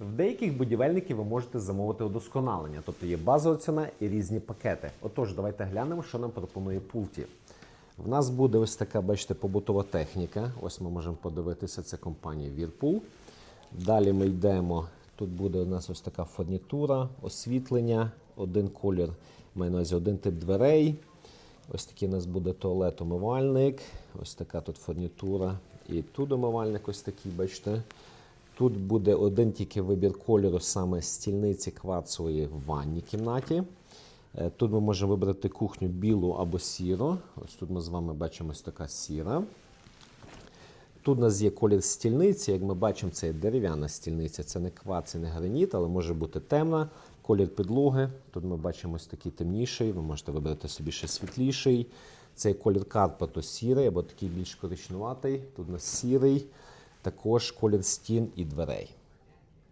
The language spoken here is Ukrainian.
В деяких будівельників ви можете замовити удосконалення, тобто є базова ціна і різні пакети. Отож, давайте глянемо, що нам пропонує пулті. В нас буде ось така, бачите, побутова техніка. Ось ми можемо подивитися, це компанія Whirlpool. Далі ми йдемо. Тут буде у нас ось така фурнітура, освітлення, один колір, маю на увазі один тип дверей. Ось такий у нас буде туалет умивальник. Ось така тут фурнітура. І тут умивальник ось такий, бачите. Тут буде один тільки вибір кольору саме стільниці кварцевої в ванній кімнаті. Е, Тут ми можемо вибрати кухню білу або сіру. Ось тут ми з вами бачимо ось така сіра. Тут у нас є колір стільниці. Як ми бачимо, це є дерев'яна стільниця. Це не кварц, і не граніт, але може бути темна. Колір підлоги. Тут ми бачимо ось такий темніший. Ви можете вибрати собі ще світліший. Цей колір карпату сірий або такий більш коричнуватий. Тут у нас сірий. Також колір стін і дверей.